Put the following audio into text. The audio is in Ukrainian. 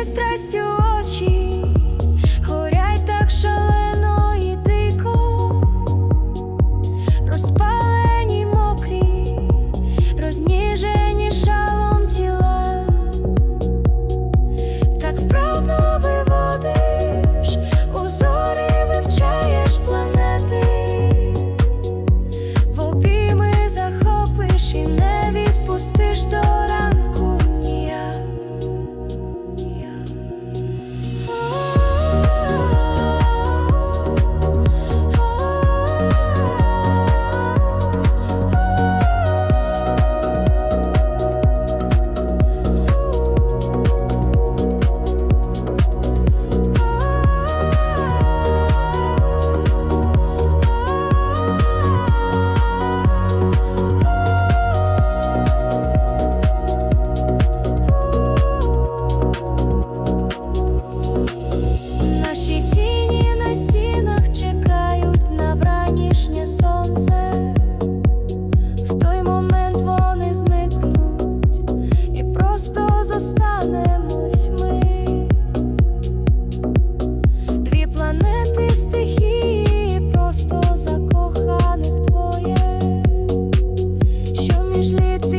і Дві планети стихії, просто закоханих двоє, що між літ.